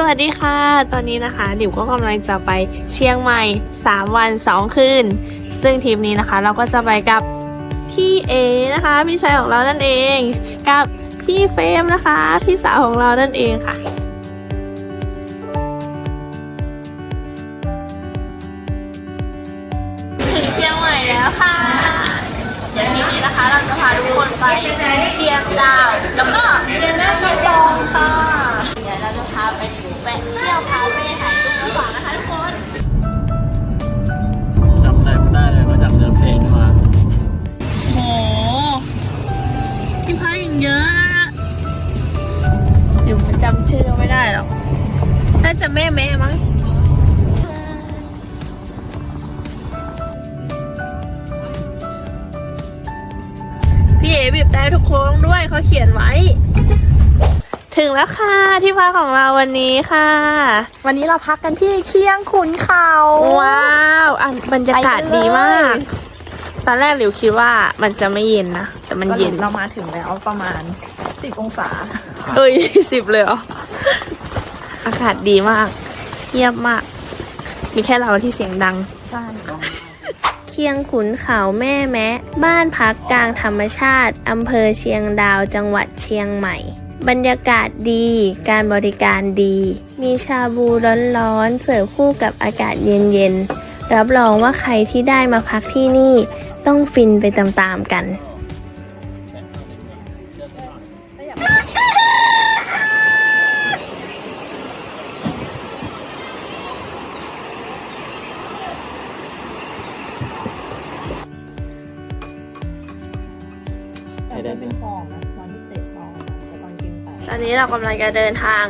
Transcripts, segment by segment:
สวัสดีค่ะ ตอนนี้นะคะหลิวก็กำลังจะไปเชียงใหม่ 3 วัน 2 คืน ซึ่งทริปนี้นะคะเราก็จะไปกับพี่เอนะคะพี่ชายของเรานั่นเอง กับพี่เฟมนะคะ พี่สาวของเรานั่นเองค่ะถึงเชียงใหม่แล้วค่ะ เดี๋ยวทริปนี้นะคะเราจะพาทุกคนไปเชียงดาว แล้วก็เชียงแม่กำปงค่ะ เขาเขียนไว้ ถึงแล้วค่ะที่พักของเราวันนี้ค่ะ วันนี้เราพักกันที่เคียงขุนเขาว้าวอะบรรยากาศดีมาก ตอนแรกหลิวคิดว่ามันจะไม่เย็นนะ แต่มันก็เย็นเรามาถึงแล้วประมาณ10องศาเอ้ยสิบเลยเหรออากาศดีมากเงียบมาก มีแค่เราที่เสียงดัง ใช่เคียงขุนเขาแม่แมะ บ้านพักกลางธรรมชาติ อำเภอเชียงดาวจังหวัดเชียงใหม่ บรรยากาศดี การบริการดี มีชาบูร้อนๆ เสิร์ฟคู่กับอากาศเย็นๆ รับรองว่าใครที่ได้มาพักที่นี่ ต้องฟินไปตามๆกัน เรากำลังจะเดินทาง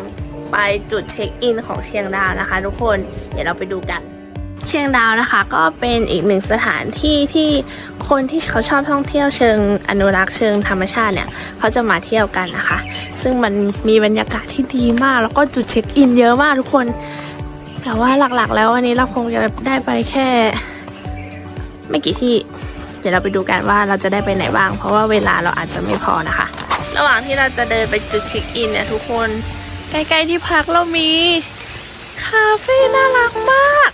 ไปจุดเช็คอินของเชียงดาวนะคะ ทุกคนเดี๋ยวเราไปดูกัน เชียงดาวนะคะ ก็เป็นอีกหนึ่งสถานที่ที่คนที่เขาชอบท่องเที่ยวเชิงอนุรักษ์เชิงธรรมชาติเนี่ยเขาจะมาเที่ยวกันนะคะ ซึ่งมันมีบรรยากาศที่ดีมาก แล้วก็จุดเช็คอินเยอะมากทุกคน แต่ว่าหลักๆ แล้ววันนี้เราคงจะได้ไปแค่ ไม่กี่ที่ เดี๋ยวเราไปดูกันว่าเราจะได้ไปไหนบ้าง เพราะว่าเวลาเราอาจจะไม่พอนะคะ ระหว่างที่เราจะเดินไปจุดเช็คอินเนี่ยทุกคน ใกล้ๆที่พักเรามี คาเฟ่น่ารักมาก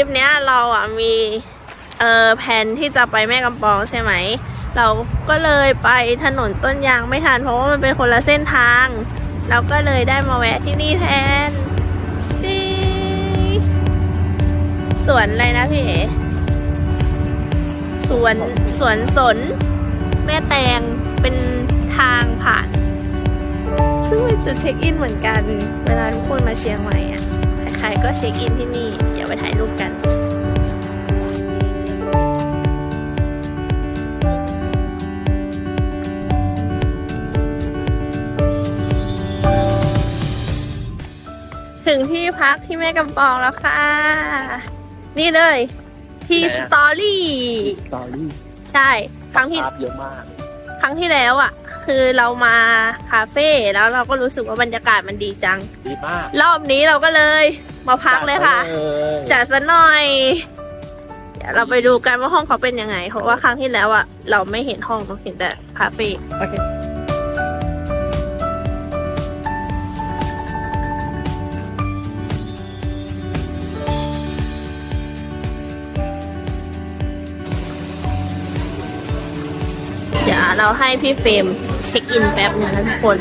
ลิปเนี้ยเราอะมีเออแผนที่จะไปแม่กำปองใช่ไหม เราก็เลยไปถนนต้นยางไม่ทันเพราะว่ามันเป็นคนละเส้นทาง เราก็เลยได้มาแวะที่นี่แทนดีสวนอะไรนะพี่เอ๋สวนสวนสน แม่แตงเป็นทางผ่าน ซึ่งเป็นจุดเช็คอินเหมือนกัน เวลาทุกคนมาเชียงใหม่อะใครๆก็เช็คอินที่นี่ ไปถ่ายรูปกันถึงที่พักที่แม่กำปองแล้วค่ะ นี่เลย ที่สตอรี่ตอรี่ ใช่ ครั้งที่ภาพเยอะมาก ครั้งที่แล้วอะ คือเรามาคาเฟ่แล้วเราก็รู้สึกว่าบรรยากาศมันดีจัง ดีมากรอบนี้เราก็เลยมาพักเลยค่ะ จัดไปเลยจัดซะหน่อย เดี๋ยวเราไปดูกันว่าห้องเขาเป็นยังไง เพราะว่าครั้งที่แล้วอะเราไม่เห็นห้องเราเห็นแต่คาเฟ่โอเคเดี๋ยวเราให้พี่เฟรม เช็คอินแป๊บนึงนะทุกคน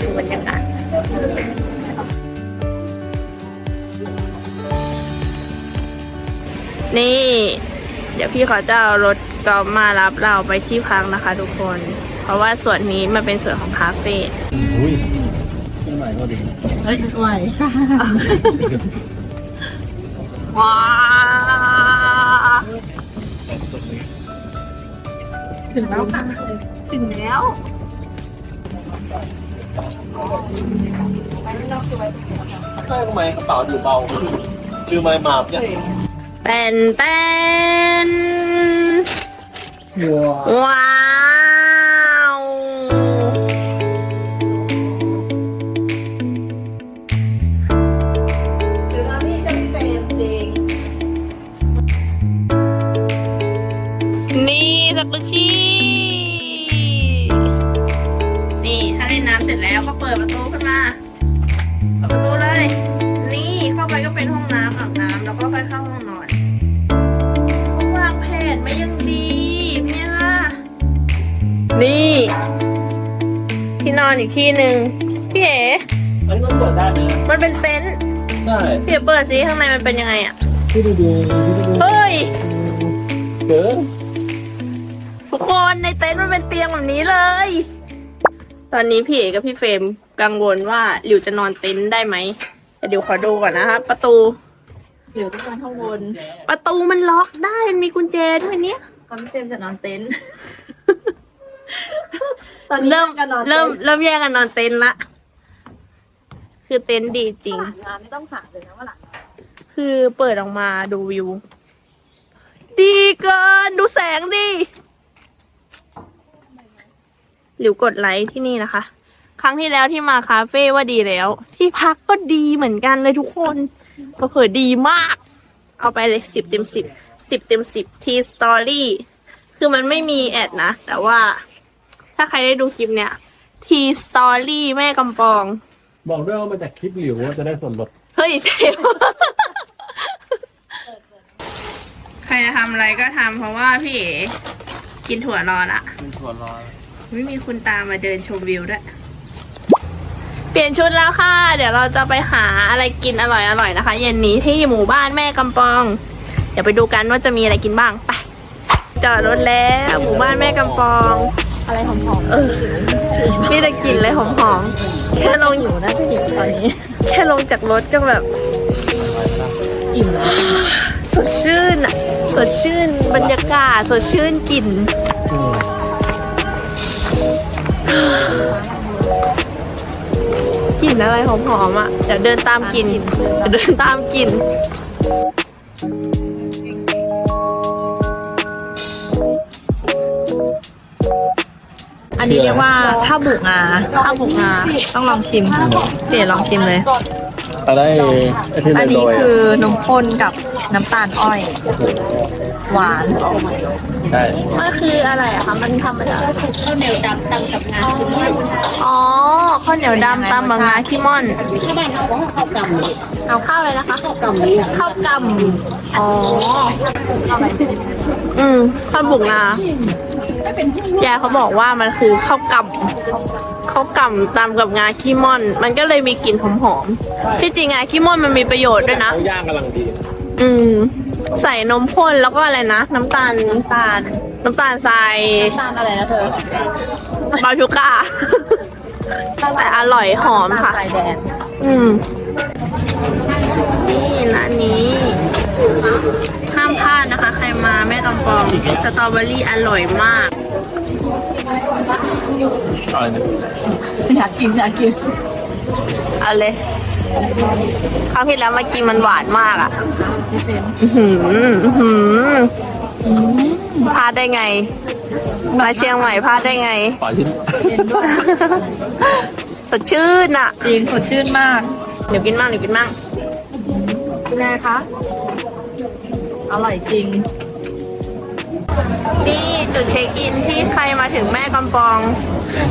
ดูบรรยากาศนี่ เดี๋ยวพี่เขาจะเอารถกอล์ฟมารับเราไปที่พักนะคะทุกคน เพราะว่าส่วนนี้มันเป็นส่วนของคาเฟ่อุ้ยขึ้นใหม่ก็ดีเฮ้ยไหวว้า ถึงแล้วค่ะถึงแล้วใช่ทำไมกระเป๋าถือเบาคือไม้มาบเนี่ยแตนแตนวัวว้า พี่เอ๋เปิดสิข้างในมันเป็นยังไงอะที่ดูดูเฮ้ย เกินทุกคนในเต็นท์มันเป็นเตียงแบบนี้เลย ตอนนี้พี่เอกกับพี่เฟรมกังวลว่าหลิวจะนอนเต็นท์ได้ไหมแต่เดี๋ยวขอดูก่อนนะคะประตูหรือต้องการข้างบนประตูมันล็อกได้มันมีกุญแจด้วยเนี่ย ตอนพี่เฟรมจะนอนเต็นท์ ตอนนี้เริ่มกันนอนเริ่มเริ่มแยกกันนอนเต็นท์ละ คือเต็นท์ดีจริงหลังงานไม่ต้องถามเลยนะว่าหลัง คือเปิดออกมาดูวิว ดีเกินดูแสงดิหลิวกดไลค์ที่นี่นะคะ ครั้งที่แล้วที่มาคาเฟ่ว่าดีแล้ว ที่พักก็ดีเหมือนกันเลยทุกคนเผลอๆดีมาก เอาไปเลยสิบเต็มสิบสิบเต็มสิบทีสตอรี่คือมันไม่มีแอดนะ แต่ว่า ถ้าใครได้ดูคลิปเนี้ยทีสตอรี่แม่กำปอง บอกด้วยว่ามาจากคลิปหลิวว่าจะได้ส่วนลด เฮ้ยใช่ปะใค รจะทำอะไรก็ทำเพราะว่าพี่เอ๋กินถั่วรอละเป็นส่วนรอไม่มีคุณตามมาเดินชมวิวด้วย เปลี่ยนชุดแล้วค่ะ เดี๋ยวเราจะไปหาอะไรกินอร่อยๆนะคะ เย็นนี้ที่หมู่บ้านแม่กำปอง เดี๋ยวไปดูกันว่าจะมีอะไรกินบ้างไปจอดรถแล้วหมู่บ้านแม่กำปอง อะไรหอมๆเออมีแต่กลิ่นเลยหอมๆแค่ลงหิวน่าจะหิวตอนนี้ แค่ลงจากรถก็แบบ อิ่มแล้ว สดชื่นอะสดชื่นบรรยากาศ สดชื่นกลิ่นกลิ่นอะไรหอมๆอะ เดี๋ยวเดินตามกลิ่นเดี๋ยวเดินตามกลิ่นอันนี้เรียกว่าข้าวบุกงาข้าวผงงาต้องลองชิมเตี๋ยลองชิมเลย จะได้ไอ้ที่อันโดนี้ยคือนมข้นกับน้ำตาลอ้อยหวานใช่มันคืออะไรอะคะ มันทำมาจากข้าวเหนียวดำตำกับงาขี้ม่อนอ๋อข้าวเหนียวดำตำกับงาขี้ม่อนข้าวบ้านเขาบอกข้าวกำเอาข้าวอะไรนะคะ ข้าวกำนี้ข้าวกำอ๋อ อืมข้าวบุกงา ยายเขาบอกว่ามันคือข้าวกำข้าวกำตำกับงาขี้ม่อน มันก็เลยมีกลิ่นหอมๆที่จริงงาขี้ม่อนมันมีประโยชน์ด้วยนะ เขาย่างกำลังดี อืม ใส่นมข้นแล้วก็อะไรนะ น้ำตาลน้ำตาล น้ำตาลทรายน้ำตาลอะไรนะเธอบาชูก้า แต่อร่อยหอมค่ะ น้ำตาลทรายแดง อืม นี่ร้านนี้ ห้ามพลาดนะคะ ใครมาแม่กำปองสตรอเบอรี่อร่อยมากอะไรเนี่ยอยากกินอยากกินเอาเลยคราวที่แล้วมากินมันหวานมากอะพี่เฟรมอื้อหืออื้อหือพลาดได้ไง มาเชียงใหม่พลาดได้ไงขอชิ้นเย็นด้วยสดชื่นอะจริงสดชื่นมากเดี๋ยวกินมั่งเดี๋ยวกินมั่งเป็นไงคะ อร่อยจริง นี่จุดเช็คอินที่ใครมาถึงแม่กำปอง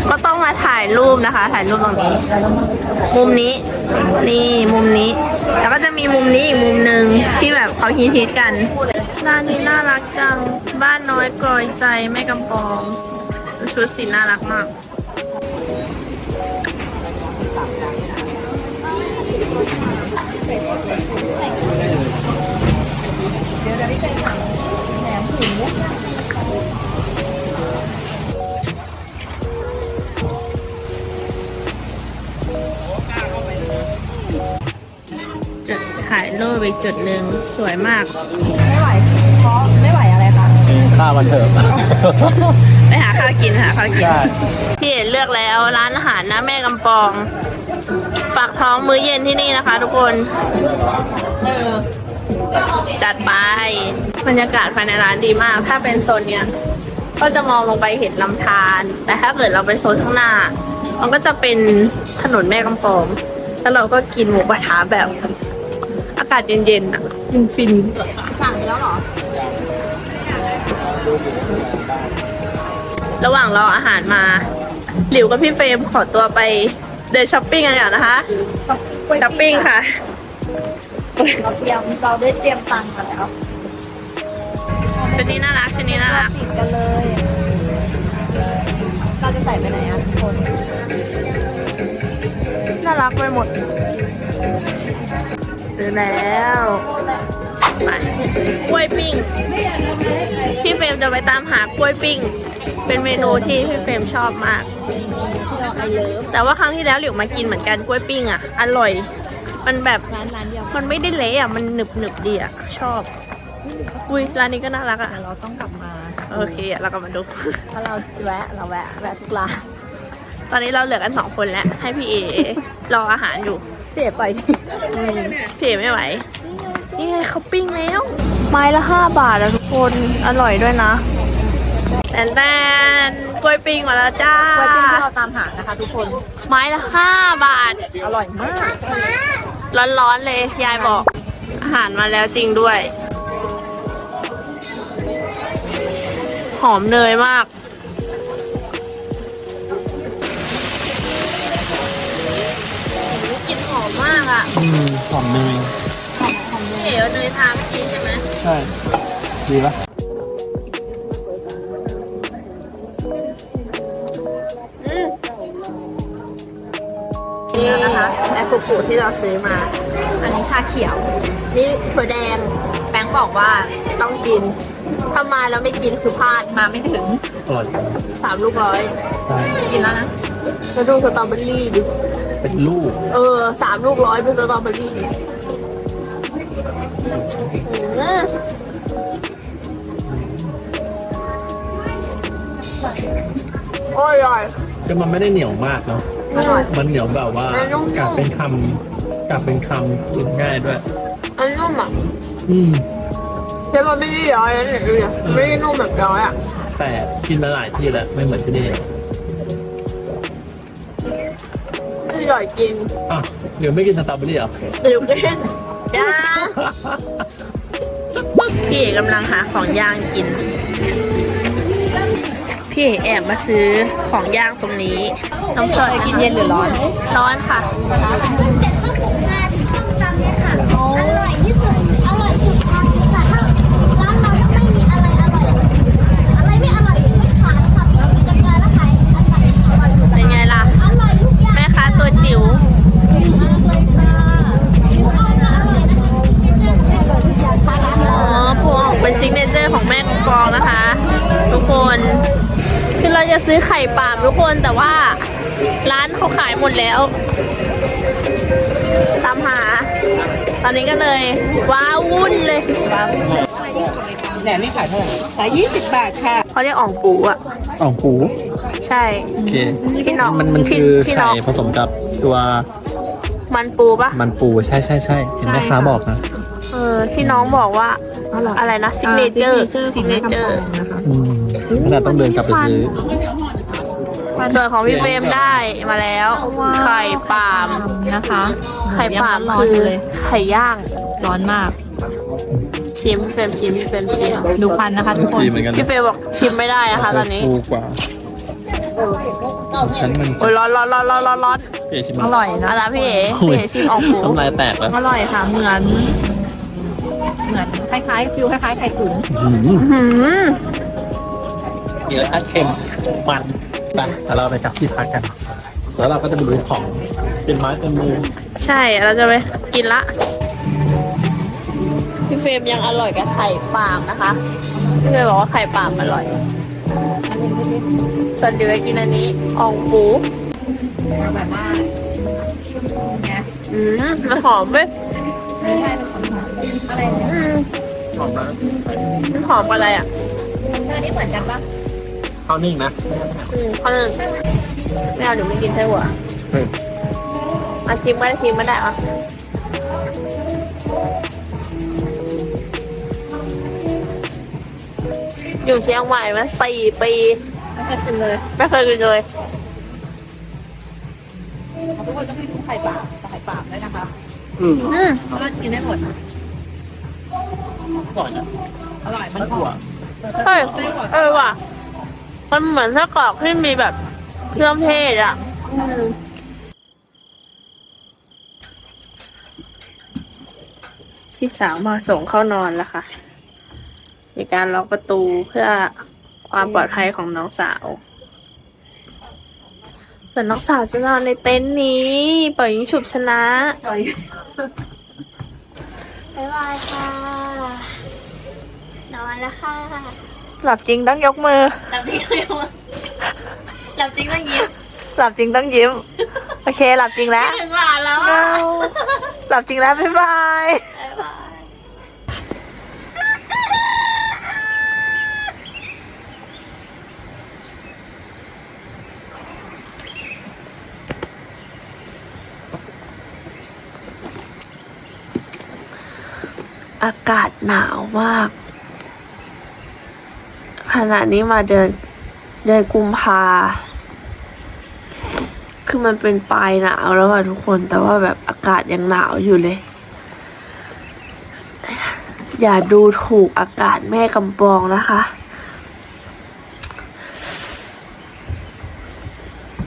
ก็ต้องมาถ่ายรูปนะคะ ถ่ายรูปตรงนี้ มุมนี้ นี่มุมนี้ แล้วก็จะมีมุมนี้อีกมุมหนึ่งที่แบบเขาฮิตฮิตๆกันร้านนี้น่ารักจัง บ้านน้อยกรอยใจแม่กำปอง ชุดสีน่ารักมาก จุดถ่ายรูปอีกจุดหนึ่งสวยมาก ไม่ไหวเพราะไม่ไหวอะไรคะข้าวมันเถอะไปหาข้าวข้าวกินหาข้าวกินใช่พี่เอ๋เลือกแล้วร้านอาหารนะแม่กำปอง ฝากท้องมื้อเย็นที่นี่นะคะทุกคน จัดไปบรรยากาศภายในร้านดีมาก ถ้าเป็นโซนเนี้ยก็จะมองลงไปเห็นลำธารแต่ถ้าเกิดเราไปโซนข้างหน้า มันก็จะเป็นถนนแม่กำปอง แล้วเราก็กินหมูกระทะแบบ อากาศเย็นๆอะฟินฟินสั่งแล้วเหรอ ระหว่างรออาหารมา หลิวกับพี่เฟรมขอตัวไปเดินช้อปปิ้งกันก่อนนะคะช้อปปิ้งค่ะ เราเตรียมเราได้เตรียมตังค์มาแล้วชุดนี้น่ารักชุดนี้น่ารักติดกันเลย เราจะใส่ไปไหนอะทุกคน น่ารักไปหมดซื้อแล้วไปกล้วยปิ้ง พี่เฟรมจะไปตามหากล้วยปิ้ง เป็นเมนูที่พี่เฟรมชอบมากที่เราไอเลิฟแต่ว่าครั้งที่แล้วหลิวมากินเหมือนกันกล้วยปิ้งอะ อร่อย มันแบบร้านร้านเดียวมันไม่ได้เละอะ มันหนึบหนึบๆดีอะ ชอบ อุ้ยร้านนี้ก็น่ารักอะ แต่เราต้องกลับมาโอเคอะเราก็มาดูเพราะเราแวะเราแวะแวะทุกร้าน ตอนนี้เราเหลือกันสองคนแล้ว ให้พี่เอรออาหารอยู่เสียไปที่พี่เอไม่ไหว นี่ไงเขาปิ้งแล้ว ไม้ละห้าบาทอะทุกคน อร่อยด้วยนะแตนแตนกล้วยปิ้งมาแล้วจ้ากล้วยปิ้งที่เราตามหานะคะทุกคน ไม้ละห้าบาท อร่อยมาก ร้อนๆเลย ยายบอก อาหารมาแล้วจริงด้วย หอมเนยมากกลิ่นหอมมากอะอืมหอมเนยพี่เอ๋เอาเนยทาเมื่อกี้ใช่ไหม ใช่ ดีปะ นี่นะคะแอปฟูที่เราซื้อมา อันนี้ชาเขียว นี่ถั่วแดงแบงค์บอกว่าต้องกิน ถ้ามาแล้วไม่กินคือพลาดมาไม่ถึงอร่อยจังสามลูกร้อยใช่กินแล้วนะแล้วดูสตรอเบอรี่ดิ เป็นลูก เออสามลูกร้อยเป็นสตรอเบอรี่ดิอืมโอ้ยอร่อยก็มันไม่ได้เหนียวมากเนาะ อร่อย มันเหนียวแบบว่ามันนุ่มๆ กัดเป็นคำกัดเป็นคำกินง่ายด้วยอันนุ่มอะอืม เชฟมันไม่ได้ย้อยนะเนี่ยดูเนี่ยไม่ได้นุ่มแบบย้อยอะแต่กินมาหลายที่แล้วไม่เหมือนที่นี่อร่อยจริงอะเดี๋ยวไม่กินสตรอเบอรี่เหรอหรือเป็นย่างพี่เอกกำลังหาของย่างกิน พี่เอกแอบมาซื้อของย่างตรงนี้น้ำสดกินเย็นหรือร้อน ร้อนค่ะอร่อยที่สุดอร่อยสุดทางแต่ถ้าร้านเราถ้าไม่มีอะไรอร่อยอะไรไม่อร่อยไม่ขายค่ะเรามีแต่เกลือแล้วขายอันไหนอร่อยสุดเป็นไงล่ะอร่อยทุกอย่างแม่ค้าตัวจิ๋วมากเลยค่ะหมูอ่องก็อร่อยนะคะอร่อยทุกอย่างค่ะร้านอ๋เราอพวงเป็นซิกเนเจอร์ของแม่กองกองนะคะ ทุกคน คือเราจะซื้อไข่ปาล์มทุกคนแต่ว่า ร้านเขาขายหมดแล้ว ตามหา ตอนนี้ก็เลย ว้าวุ่นเลยแหนมนี่ขายเท่าไหร่ขายยี่สิบบาทค่ะเขาเรียกอ่องปูอะอ่องปูใช่ โอเคพี่น้องมันมันพี่คือพี่น้ไข่องผสมกับตัวมันปูปะมันปูใช่ใช่ใช่เห็นแม่ค้าบอกนะเออที่น้องบอกว่าอร่อยอะไรนะซิกเนเจอร์ซิกเนเจอร์นะคะอืม ขนาดต้องเดินกลับไปซื้อ ส่วนของพี่เฟรมได้มาแล้ว ไข่ปาล์มนะคะ ไข่ปาล์มร้อนคืๆอยู่เลย ไข่ย่างร้อนมาก ชิมพี่เฟรมชิมพี่เฟรมชิมดูควันนะคะทุกคนซีเหมือนกันพี่เฟรมบอกชิมไม่ได้นะคะ ตอนนี้ฟูกว่าฉันมันโอ้ยร้อนร้อนร้อนร้อนร้อนร้อนเอ๋ชิมอร่อยนะอาจารย์พี่เอ๋พี่เอ๋ชิมอ่องปูน้ำลายแตกแล้วอร่อยค่ะ เหมือน เหมือนคล้ายๆฟิวคล้ายๆไข่ตุ๋นอืมอื้อหือ มีรสชาติเค็มมันไปแต่เราไปกลับที่พักกัน แล้วเราก็จะไปดูของเป็นไม้เป็นมือใช่เราจะไปกินละ พี่เฟรมยังอร่อยกับไข่ปาล์มนะคะ พี่เฟรมบอกว่าไข่ปาล์มอร่อยส่วนเดี๋ยวไปกินอันนี้อ่องปูแบบว่าไงอืมมันหอมเว้ยอะไรเนี่ยอืมหอมนะมันหอมอะไรอะเธอนี่เหมือนกันปะ ข้าวนึ่งนะอืมข้าวหนึ่งไม่เอาเดี๋ยวไม่กินไส้หัวอืมมาชิมไม่ได้ชิมไม่ได้อะอยู่เชียงใหม่มาสี่ปีไม่เคยกินเลยไม่เคยกินเลยทุกคนต้องให้ทุกไข่ปากไข่ปากด้วยนะคะอืมอืมเพราะว่ากินได้หมดนะก่อนนะอร่อยมันข้าวหถั่อวมเอ้ยเออว่ะ มันเหมือนไส้กรอกที่มีแบบเครื่องเทศอะพี่สาวมาส่งเข้านอนแล้วค่ะ มีการล็อกประตูเพื่อความปลอดภัยของน้องสาว ส่วนน้องสาวจะนอนในเต็นท์นี้ ปล่อยยิงฉุบชนะอร่อยบ๊ายบายค่ะ นอนแล้วค่ะ หลับจริงต้องยกมือ หลับจริงต้องยิ้มหลับจริงต้องยิ้มหลับจริงต้องยิ้ม โอเค หลับจริงแล้วถึงหวานแล้วอะหลับจริงแล้ว บ๊ายบาย บ๊ายบายอากาศหนาวมาก ขณะนี้มาเดินเดือนกุมภาคือมันเป็นปลายหนาวแล้วอะทุกคน แต่ว่าแบบอากาศยังหนาวอยู่เลย อย่าดูถูกอากาศแม่กำปองนะคะ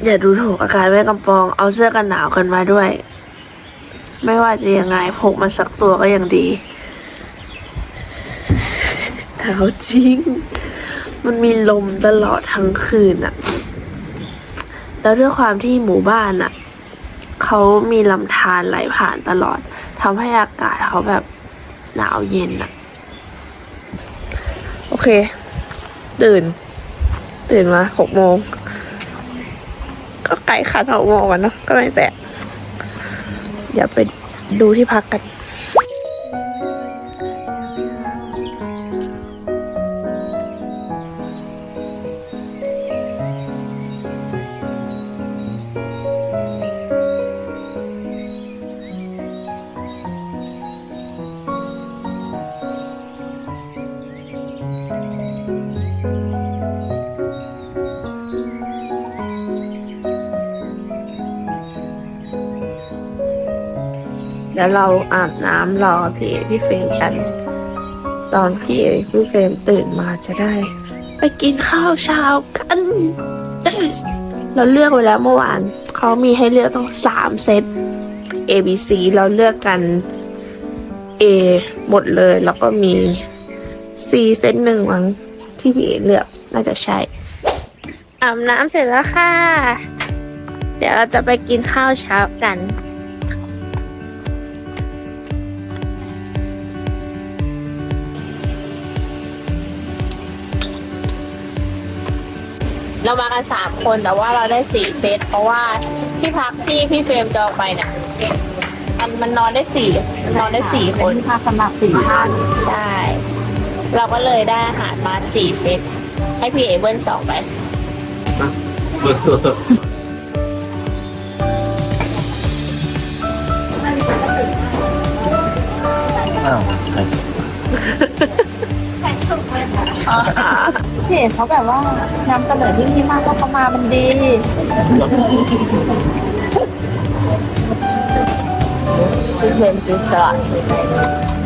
อย่าดูถูกอากาศแม่กำปอง เอาเสื้อกันหนาวกันมาด้วย ไม่ว่าจะยังไงพกมาสักตัวก็ยังดีหนาวจริง มันมีลมตลอดทั้งคืนอะแล้วด้วยความที่หมู่บ้านอะเขามีลำธารไหลผ่านตลอดทำให้อากาศเขาแบบหนาวเย็นอะโอเค ตื่น ตื่นมาหกโมง ก็ไก่ขันหกโมงกันเนาะก็ไม่แปลกเดี๋ยวไปดูที่พักกัน เดี๋ยวเราอาบน้ำรอพี่เอพี่เฟรมกัน ตอนพี่เอพี่เฟรมตื่นมาจะได้ ไปกินข้าวเช้ากันเราเลือกไว้แล้วเมื่อวานเขามีให้เลือกต้องสามเซต A B C เราเลือกกัน A หมดเลยแล้วก็มี C เซตหนึ่งมั้งที่พี่เอเลือกน่าจะใช่อาบน้ำเสร็จแล้วค่ะ เดี๋ยวเราจะไปกินข้าวเช้ากัน เรามากันสามคนแต่ว่าเราได้สี่เซตเพราะว่าที่พักที่พี่เฟรมจองไปเนี่ยมันมันนอนได้สี่มันนอนได้สี่คนเป็นที่พักสำหรับสี่ท่านใช่ เราก็เลยได้อาหารมาสี่เซตให้พี่เอเบิ้ลสองไปเบอร์เบอร์อ้าวใครไข่สุกเลยค่ะ เพจเขาแบบว่านำเสนอที่นี่มากก็เขามามันดีพี่เฟรมซื้อก่อนร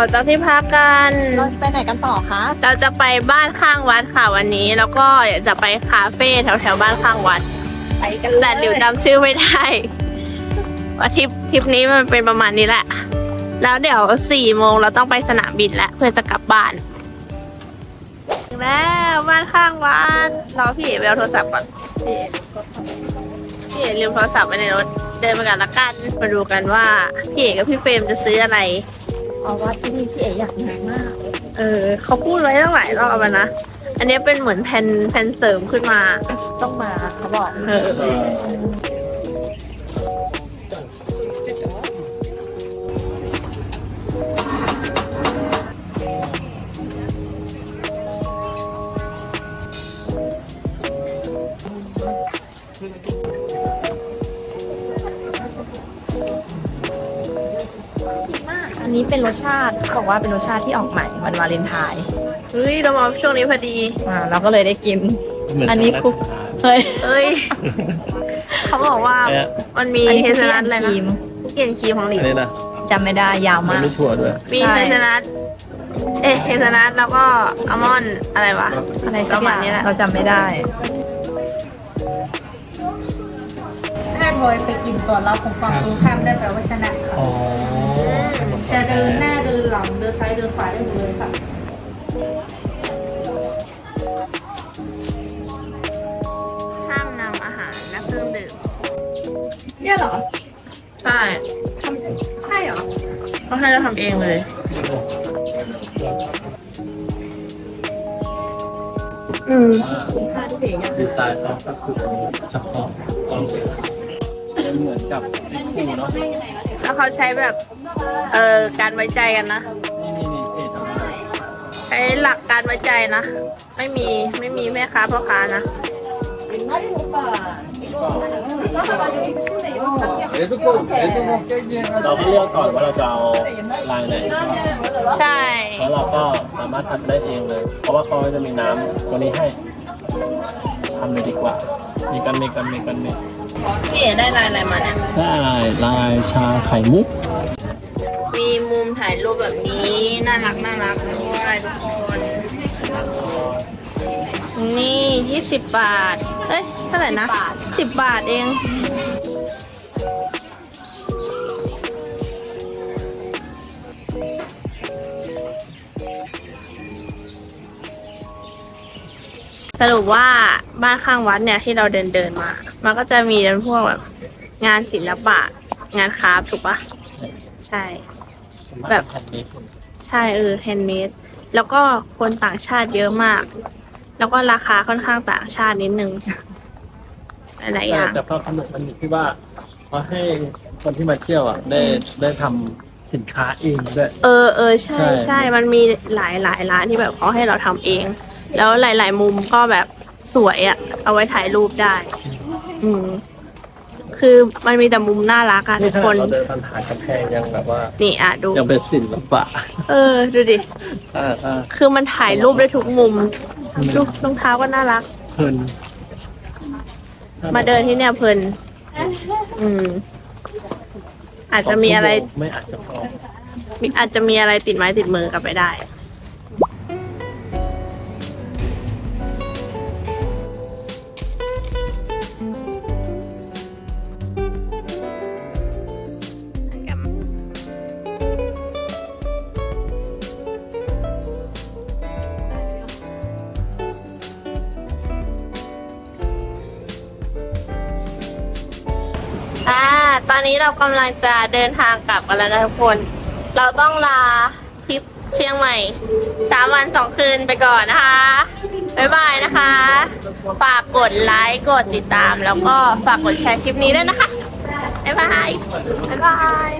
ออกจากที่พักกัน เราจะไปไหนกันต่อคะ เราจะไปบ้านข้างวัดค่ะวันนี้ แล้วก็อยากจะไปคาเฟ่แถวแถวๆบ้านข้างวัด ไปกันแต่หลิวจำชื่อไม่ได้ว่าทริปทริปนี้มันเป็นประมาณนี้แหละ แล้วเดี๋ยวสี่โมงเราต้องไปสนามบินแล้วเพื่อจะกลับบ้านถึงแล้วบ้านข้างวัดรอพี่เอ๋ไปเอาโทรศัพท์ก่อนพี่เอ๋พี่เอ๋ลืมโทรศัพท์ไว้ในรถเเดินมากันละกัน มาดูกันว่าพี่เอกกับพี่เฟรมจะซื้ออะไร เอาว่าที่นี่พี่เอ๋อยากมามาก เออเขาพูดไว้ตั้งหลายรอบแล้วนะ อันนี้เป็นเหมือนแผ่นแผ่นเสริมขึ้นมา ต้องมาเขาบอก เออ นนี้เป็นรสชาติเขาบอกว่าเป็นรสชาติที่ออกใหม่วันวาเลนไทน์เฮ้ยเรามาช่วงนี้พอดี อ่าเราก็เลยได้กิน เหมือันนี้คุกเฮ้ยเอ้ย เขาบอกว่าเอ๊ะ มันมีอันนี้เฮซนัทอะไรคนะรีมเกียนครีมของหลิอันนี้นะจำไม่ได้ยาวมันมาก ไม่ถั่วด้วยมีใช่ เฮซนัทเอ๊ะเฮซนัทแล้วก็อัลมอนด์อะไรวะ อะไรปสัระกอมาณย่างนี้แหละ เราจำไม่ได้ถ้าโทยไปกินก่อนเราของฝั่งตรงข้ามได้แปลว่าชนะค่ะอ๋อ จะเดินหน้าเดินหลังเดินซ้ายเดินขวาได้หมดเลยค่ะห้ามนำอาหารและเครื่องดื่มเนี่ยเหรอใช่ใช่เหรอต้องให้เราทำเองเลย อืมดีไซน์เขาก็คือเฉพาะเป็นเหมือนกับคู่เนาะ แล้วเขาใช้แบบ เอ่อการไว้ใจกันนะ นี่นี่นี่เอ๊ะทำไมใช้หลักการไว้ใจนะ ไม่มีไม่มีแม่ค้าพ่อค้านะเราก็เลือกก่อนว่าเราจะเอาลายไหนใช่ แล้วเราก็สามารถทำได้เองเลย เพราะว่าเขาจะมีน้ำตัวนี้ให้ทำเลยดีกว่า มีกันมีกันมีกันมี พี่เอ๋ได้ลายอะไรมาเนี่ย ได้ลายชาไข่มุก มีมุมถ่ายรูปแบบนี้น่ารักน่ารักด้วยทุกคนนี่ยี่สิบบาท เอ้ยเท่าไหร่นะสิบบาทเอง สรุปว่าบ้านข้างวัดเนี่ยที่เราเดินเดินๆมา มันก็จะมีเป็นพวกแบบงานศิลปะ งานคราฟต์ถูกปะใช่ แบบแผ่นนี้ใช่เออแฮนด์เมดแล้วก็คนต่างชาติเยอะมาก แล้วก็ราคาค่อนข้างต่างชาตินิดนึงหลายๆอย่างแต่ความสนุกมันอยู่ที่ว่าเขาให้คนที่มาเที่ยวอะ ได้ได้ทำสินค้าเองด้วยเออเออใช่ใช่ใช่มันมีหลายหลายร้านที่แบบเขาให้เราทำเอง แล้วหลาย ๆ มุมก็แบบสวยอะเอาไว้ถ่ายรูปได้ อืม คือมันมีแต่มุมน่ารักอะทุนี่กถ้าคน เราเดินผ่านหากำแพงยังแบบว่านี่อะดู ยังเป็นศิลปะเออ ดูดิ อ่าอ่าคือมันถ่ายรูปได้ทุกมุมดูรองเท้าก็น่ารัก เพลินมาเดินที่เนี่ยเพลิน อืม อาจจะมีอะไร ไม่อาจจะพอมีอาจจะมีอะไรติดไม้ติดมือกลับไปได้ อนนี้เรากำลังจะเดินทางกลับกันแล้วนะทุกคน เราต้องลาทริปเชียงใหม่สามวันสองคืนไปก่อนนะคะ บ๊ายบายนะคะ ฝากกดไลค์ กดติดตาม แล้วก็ฝากกดแชร์คลิปนี้ด้วยนะคะ บ๊ายบาย บ๊ายบาย